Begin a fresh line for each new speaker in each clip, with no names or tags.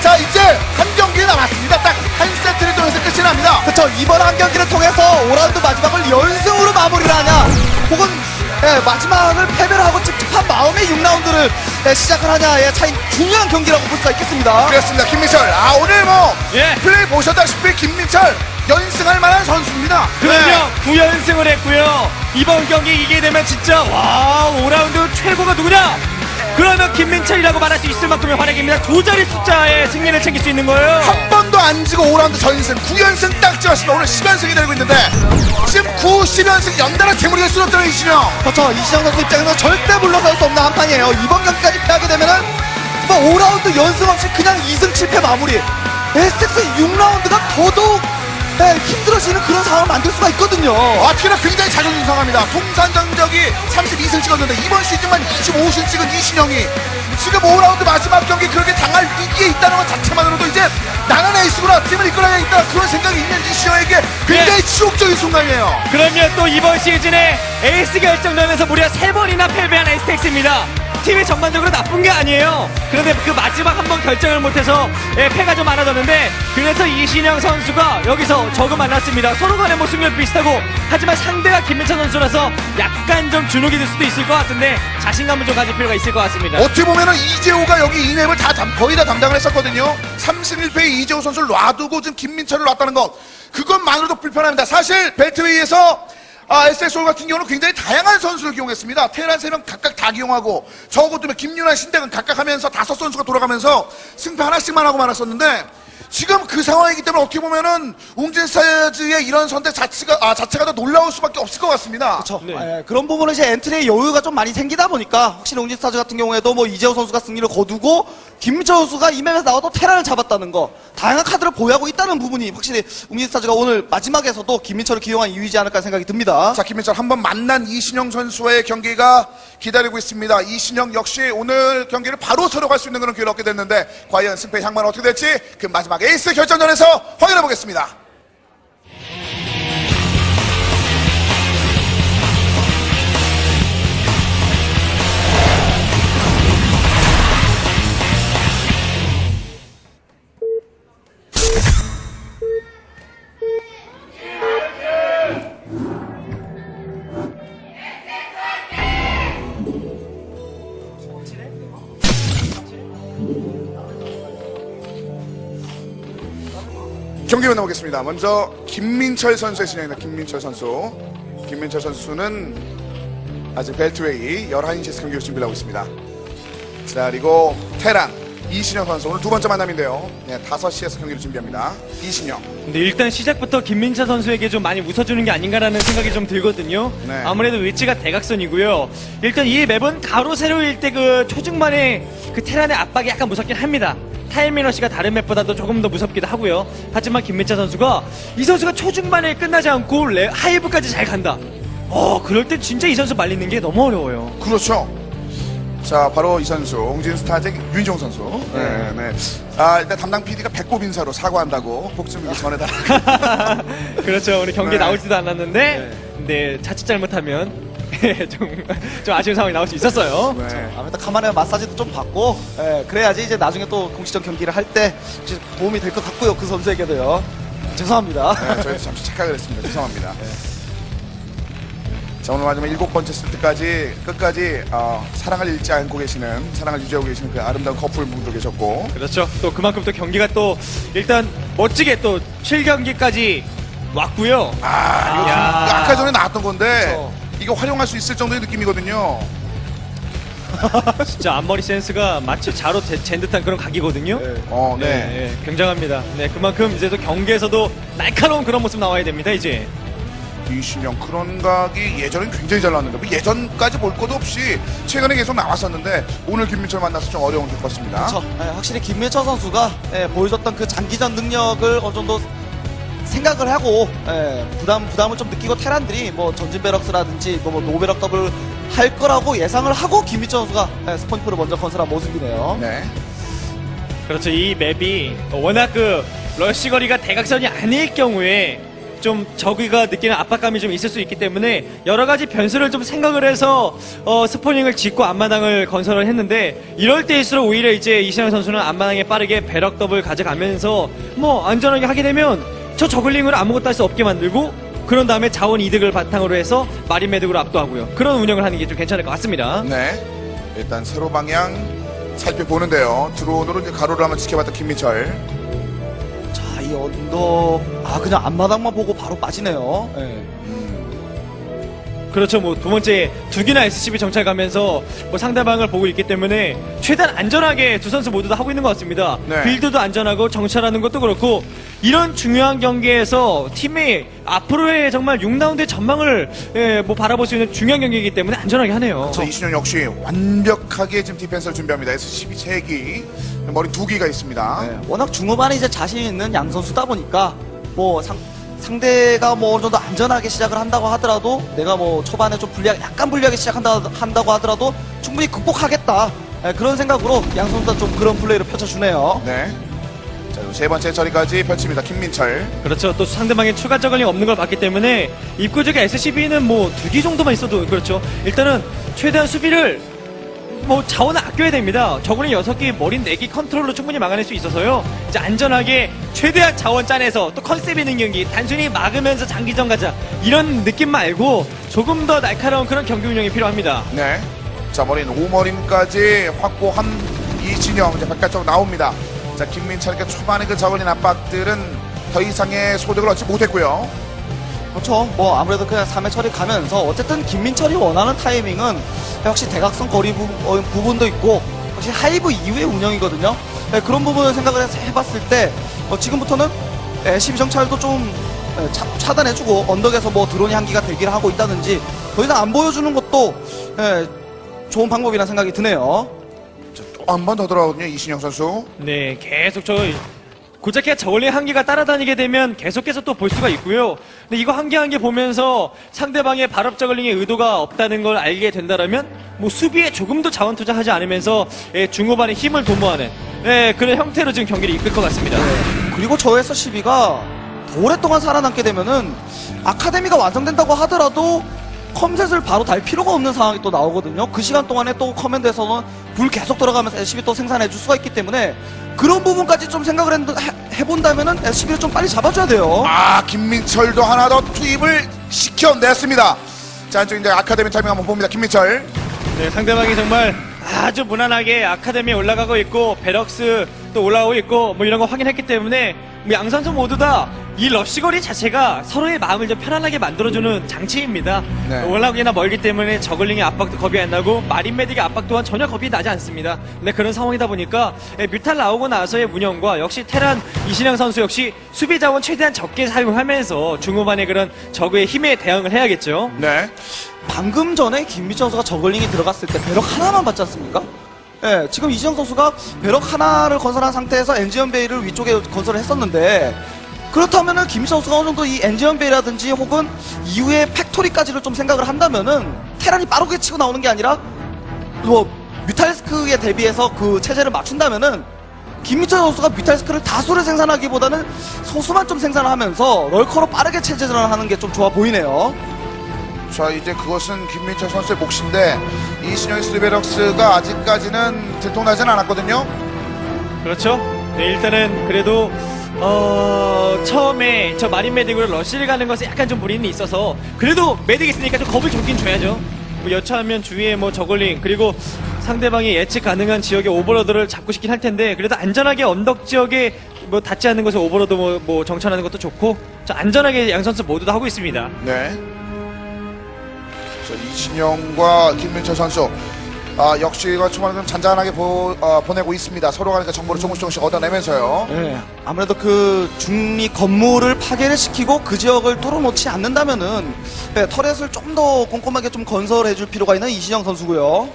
자, 이제 한 경기 남았습니다. 딱 한 세트를 통해서 끝이 납니다.
그렇죠. 이번 한 경기를 통해서 5라운드 마지막을 연승으로 마무리를 하냐, 혹은 예, 마지막을 패배를 하고 찝찝한 마음의 6라운드를 시작을 하냐의 차이 중요한 경기라고 볼 수가 있겠습니다.
그렇습니다. 김민철. 아, 오늘 뭐,
예.
플레이 보셨다시피 김민철 연승할 만한 선수입니다.
그럼요. 9연승을 했고요. 이번 경기 이기게 되면 진짜 와 5라운드 최고가 누구냐? 그러면 김민철이라고 말할 수 있을 만큼의 활약입니다. 두 자리 숫자의 승리를 챙길 수 있는 거예요.
한 번도 안 지고 5라운드 전승, 9연승 딱 찍었습니다. 오늘 10연승이 되고 있는데, 지금 9, 10연승 연달아 재물이가 쓰러뜨려 이시영.
그렇죠. 이시영 선수 입장에서 절대 물러설 수 없는 한 판이에요. 이번 경기까지 패하게 되면은 뭐 5라운드 연승 없이 그냥 2승 7패 마무리. 에스텍스 6라운드가 더더욱 예, 힘들어지는 그런 상황을 만들 수가 있거든요.
아, 특히나 굉장히 자존심 상합니다. 통산 전적이 32승 찍었는데, 이번 시즌만 25승 찍은 이신영이 지금 5라운드 마지막 경기 그렇게 당할 위기에 있다는 것 자체만으로도 이제 나는 에이스구나, 팀을 이끌어야겠다, 그런 생각이 있는 이신영에게 굉장히 치욕적인 순간이에요.
그러면 또 이번 시즌에 에이스 결정전에서 무려 세번이나 패배한 에스텍스입니다. 팀이 전반적으로 나쁜 게 아니에요. 그런데 그 마지막 한 번 결정을 못해서 예, 패가 좀 많아졌는데 그래서 이신영 선수가 여기서 적을 만났습니다. 서로 간의 뭐 승률 비슷하고 하지만 상대가 김민철 선수라서 약간 좀 주눅이 들 수도 있을 것 같은데 자신감을 좀 가질 필요가 있을 것 같습니다.
어떻게 보면은 이재호가 여기 이 맵을 다 담- 거의 다 담당을 했었거든요. 3승 1패의 이재호 선수를 놔두고 지금 김민철을 놨다는 것. 그것만으로도 불편합니다. 사실 벨트웨이에서 아, SS올 같은 경우는 굉장히 다양한 선수를 기용했습니다. 테란 3명 각각 다 기용하고 적어두면 김윤환, 신대근 각각 하면서 다섯 선수가 돌아가면서 승패 하나씩만 하고 말았었는데 지금 그 상황이기 때문에 어떻게 보면은 웅진 스타즈의 이런 선택 자체가, 아, 자체가 더 놀라울 수밖에 없을 것 같습니다.
그렇죠. 예, 그런 부분은 이제 엔트리의 여유가 좀 많이 생기다 보니까 확실히 웅진스타즈 같은 경우에도 뭐 이재호 선수가 승리를 거두고 김민철 선수가 이 맵에서 나와도 테란을 잡았다는 거 다양한 카드를 보유하고 있다는 부분이 확실히 웅진스타즈가 오늘 마지막에서도 김민철을 기용한 이유이지 않을까 생각이 듭니다.
자, 김민철 한번 만난 이신영 선수와의 경기가 기다리고 있습니다. 이신영 역시 오늘 경기를 바로 서려갈 수 있는 그런 기회를 얻게 됐는데 과연 승패 향만 어떻게 될지 그 마지막 에이스 결정전에서 확인해 보겠습니다. 경기를 나오겠습니다. 먼저 김민철 선수의 진영입니다. 김민철 선수. 김민철 선수는 아직 벨트웨이 11시에서 경기를 준비를 하고 있습니다. 자, 그리고 테란 이신영 선수 오늘 두 번째 만남인데요. 네, 5시에서 경기를 준비합니다. 이신영.
근데 일단 시작부터 김민철 선수에게 좀 많이 웃어주는 게 아닌가라는 생각이 좀 들거든요.
네.
아무래도 위치가 대각선이고요. 일단 이 맵은 가로 세로일 때 그 초중반에 그 테란의 압박이 약간 무섭긴 합니다. 타일미너시가 다른 맵보다도 조금 더 무섭기도 하고요. 하지만 김민철 선수가 이 선수가 초중반에 끝나지 않고 레- 하이브까지 잘 간다. 어, 그럴 땐 진짜 이 선수 말리는 게 너무 어려워요.
그렇죠. 자, 바로 이 선수, 옹진 스타즈 윤종 선수. 네, 네. 아, 일단 담당 PD가 배꼽 인사로 사과한다고 꼭좀 전해달라.
그렇죠. 오늘 경기 에
네.
나오지도 않았는데, 근데 자칫 잘못하면 좀, 좀 아쉬운 상황이 나올 수 있었어요.
네.
아무래도 간만에 마사지도 좀 받고 예, 그래야지 이제 나중에 또 공식적 경기를 할 때 도움이 될 것 같고요 그 선수에게도요 죄송합니다
네, 저희도 잠시 착각을 했습니다. 죄송합니다. 자, 오늘 마지막 일곱 번째 세트까지 끝까지 어, 사랑을 잃지 않고 계시는, 사랑을 유지하고 계시는 그 아름다운 커플 분도 계셨고,
그렇죠. 또 그만큼 또 경기가 또 일단 멋지게 또 7경기까지 왔고요.
아, 이거
야.
좀 아까 전에 나왔던 건데,
그렇죠.
이거 활용할 수 있을 정도의 느낌이거든요.
진짜 앞머리 센스가 마치 자로 재- 잰 듯한 그런 각이거든요.
네.
어, 네.
네, 네, 굉장합니다. 네, 그만큼 이제 또 경기에서도 날카로운 그런 모습 나와야 됩니다, 이제.
이신영 그런 각이 예전엔 굉장히 잘 나왔는데 뭐 예전까지 볼 것도 없이 최근에 계속 나왔었는데 오늘 김민철 만나서 좀 어려움을 겪었습니다.
그렇죠. 예, 확실히 김민철 선수가 예, 보여줬던 그 장기전 능력을 어느 정도 생각을 하고 예, 부담 부담을 좀 느끼고 테란들이 뭐 전진 베럭스라든지 뭐, 뭐 노베럭 더블 할 거라고 예상을 하고 김민철 선수가 예, 스포니프를 먼저 건설한 모습이네요.
네.
그렇죠. 이 맵이 워낙 그 러쉬 거리가 대각선이 아닐 경우에 좀 저기가 느끼는 압박감이 좀 있을 수 있기 때문에 여러 가지 변수를 좀 생각을 해서 어, 스포닝을 짓고 앞마당을 건설을 했는데 이럴 때일수록 오히려 이제 이신영 선수는 앞마당에 빠르게 배럭 더블 가져가면서 뭐 안전하게 하게 되면 저 저글링을 아무것도 할 수 없게 만들고 그런 다음에 자원 이득을 바탕으로 해서 마린 매듭으로 압도하고요. 그런 운영을 하는 게 좀 괜찮을 것 같습니다.
네. 일단 세로 방향 살펴보는데요. 드론으로 이제 가로를 한번 지켜봤던 김민철.
자, 이 언덕. 아, 그냥 앞마당만 보고 바로 빠지네요. 예.
그렇죠. 뭐 두 번째 두 개나 SCB 정찰 가면서 뭐 상대방을 보고 있기 때문에 최대한 안전하게 두 선수 모두 다 하고 있는 것 같습니다.
네.
빌드도 안전하고 정찰하는 것도 그렇고 이런 중요한 경기에서 팀이 앞으로의 정말 6라운드의 전망을 예, 뭐 바라볼 수 있는 중요한 경기이기 때문에 안전하게 하네요.
자, 이신영 역시 완벽하게 지금 디펜스를 준비합니다. S12 3기. 머리 두 개가 있습니다.
네, 워낙 중후반에 이제 자신 있는 양 선수다 보니까 뭐 상, 상대가 뭐 어느 정도 안전하게 시작을 한다고 하더라도 내가 뭐 초반에 좀 불리하게 약간 불리하게 시작한다 한다고 하더라도 충분히 극복하겠다 네, 그런 생각으로 양 선수 다 좀 그런 플레이를 펼쳐주네요.
네. 자, 그리고 세 번째 처리까지 펼칩니다. 김민철.
그렇죠. 또 상대방의 추가 저글링 없는 걸 봤기 때문에 입구 쪽에 SCB는 뭐 두 기 정도만 있어도 그렇죠. 일단은 최대한 수비를 뭐 자원을 아껴야 됩니다. 저글링 6기, 머린 4기 컨트롤로 충분히 막아낼 수 있어서요. 이제 안전하게 최대한 자원 짜내서 또 컨셉 있는 경기, 단순히 막으면서 장기전 가자. 이런 느낌 말고 조금 더 날카로운 그런 경기 운영이 필요합니다.
네. 자, 머리는 오머림까지 확보한 이 진영 이제 바깥쪽으로 나옵니다. 자, 김민철께 초반에 그 저걸린 압박들은 더 이상의 소득을 얻지 못했고요.
그렇죠. 뭐 아무래도 그냥 3회 처리 가면서 어쨌든 김민철이 원하는 타이밍은 역시 대각선 거리 부, 어, 부분도 있고 역시 하이브 이후의 운영이거든요. 네, 그런 부분을 생각을 해서 해봤을 때 어, 지금부터는 12정찰도 좀 에, 차, 차단해주고 언덕에서 뭐 드론이 한 기가 대기를 하고 있다든지 더 이상 안 보여주는 것도 에, 좋은 방법이라는 생각이 드네요.
또한번더 돌아오거든요. 이신영 선수.
네, 계속 저 고작해 저울링 한 개가 따라다니게 되면 계속해서 또 볼 수가 있고요. 근데 이거 한 개 한 개 보면서 상대방의 발업 저글링의 의도가 없다는 걸 알게 된다라면 뭐 수비에 조금도 자원 투자하지 않으면서 예, 중후반에 힘을 도모하는 예, 그런 형태로 지금 경기를 이끌 것 같습니다.
그리고 저 S12가 더 오랫동안 살아남게 되면은 아카데미가 완성된다고 하더라도 컴셋을 바로 달 필요가 없는 상황이 또 나오거든요. 그 시간 동안에 또 커맨드에서는 불 계속 들어가면서 SCB 또 생산해 줄 수가 있기 때문에 그런 부분까지 좀 생각을 했, 해, 해본다면은 SCB를 좀 빨리 잡아줘야 돼요.
아, 김민철도 하나 더 투입을 시켜냈습니다. 자, 이쪽 이제 아카데미 타이밍 한번 봅니다. 김민철.
네, 상대방이 정말 아주 무난하게 아카데미에 올라가고 있고 베럭스 또 올라오고 있고 뭐 이런 거 확인했기 때문에 뭐양 선수 모두 다 이 러시거리 자체가 서로의 마음을 좀 편안하게 만들어주는 장치입니다.
네.
올라오기나 멀기 때문에 저글링의 압박도 겁이 안 나고 마린 메딕의 압박 또한 전혀 겁이 나지 않습니다. 근데 그런 상황이다 보니까 예, 뮤탈 나오고 나서의 운영과 역시 테란 이신영 선수 역시 수비 자원 최대한 적게 사용하면서 중후반에 그런 적의 힘에 대응을 해야겠죠.
네.
방금 전에 김미철 선수가 저글링이 들어갔을 때 배럭 하나만 받지 않습니까? 예, 지금 이지영 선수가 배럭 하나를 건설한 상태에서 엔지언 베이를 위쪽에 건설을 했었는데 그렇다면은 김미철 선수가 어느 정도 이 엔지언 베이라든지 혹은 이후에 팩토리까지를 좀 생각을 한다면은 테란이 빠르게 치고 나오는 게 아니라 뭐 뮤탈스크에 대비해서 그 체제를 맞춘다면은 김미철 선수가 뮤탈스크를 다수를 생산하기보다는 소수만 좀 생산하면서 럴커로 빠르게 체제전을 하는 게 좀 좋아 보이네요.
자, 이제 그것은 김민철 선수의 몫인데 이신영의 스리베럭스가 아직까지는 들통나진 않았거든요.
그렇죠. 네, 일단은 그래도 어 처음에 저 마린 메딕으로 러시를 가는 것에 약간 좀 무리는 있어서 그래도 메딕 있으니까 좀 겁을 줬긴 줘야죠. 뭐 여차하면 주위에 뭐 저글링 그리고 상대방이 예측 가능한 지역의 오버로드를 잡고 싶긴 할 텐데 그래도 안전하게 언덕 지역에 뭐 닿지 않는 곳에 오버로드 뭐, 뭐 정찰하는 것도 좋고 자, 안전하게 양 선수 모두 다 하고 있습니다.
네. 자, 이진영과 김민철 선수. 아, 역시가 초반에 좀 잔잔하게 보, 어, 보내고 있습니다. 서로 가니까 정보를 조금씩 조금씩 얻어내면서요.
예, 아무래도 그 중리 건물을 파괴를 시키고 그 지역을 뚫어놓지 않는다면은 예, 터렛을 좀 더 꼼꼼하게 좀 건설해 줄 필요가 있는 이신영 선수고요.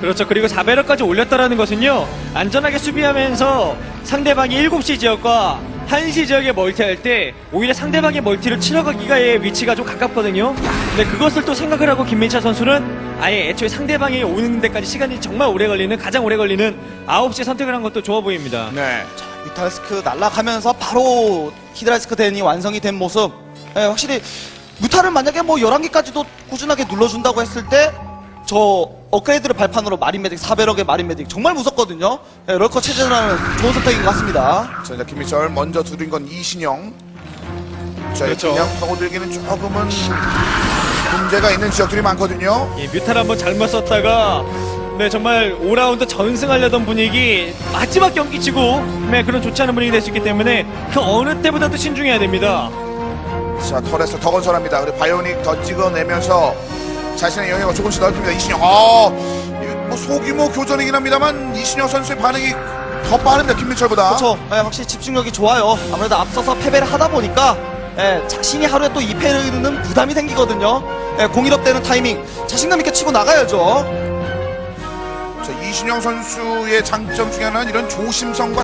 그렇죠. 그리고 4배럭까지 올렸다라는 것은요, 안전하게 수비하면서 상대방이 7시 지역과 1시 지역에 멀티할 때, 오히려 상대방의 멀티를 치러가기가의 위치가 좀 가깝거든요. 근데 그것을 또 생각을 하고 김민철 선수는 아예 애초에 상대방이 오는 데까지 시간이 정말 오래 걸리는, 가장 오래 걸리는 9시 선택을 한 것도 좋아 보입니다.
네.
자, 뮤탈스크 날아가면서 바로 히드라스크 덴이 완성이 된 모습. 예, 확실히 뮤탈을 만약에 뭐 11개까지도 꾸준하게 눌러준다고 했을 때 저 업그레이드를 발판으로 마린 메딕 400억의 마린 메딕 정말 무섭거든요. 예, 럴커 체제라는 좋은 선택인 것 같습니다.
자, 이제 김민철 먼저 두른 건 이신영. 자,
그렇죠.
그냥 파고들기는 조금은 문제가 있는 지역들이 많거든요.
이 뮤탈 한번 잘못 썼다가 네 정말 5라운드 전승하려던 분위기 마지막 경기 치고 네 그런 좋지 않은 분위기 될 수 있기 때문에 그 어느 때보다도 신중해야 됩니다.
자, 털에서 더 건설합니다. 그리고 바이오닉 더 찍어내면서 자신의 영역을 조금씩 넓힙니다. 이신영. 아, 이거 뭐 소규모 교전이긴 합니다만 이신영 선수의 반응이 더 빠릅니다. 김민철보다.
그렇죠. 예, 확실히 집중력이 좋아요. 아무래도 앞서서 패배를 하다 보니까 예, 자신이 하루에 또 2패는 부담이 생기거든요. 예, 공일업 되는 타이밍 자신감 있게 치고 나가야죠.
자, 이신영 선수의 장점 중에 하나는 이런 조심성과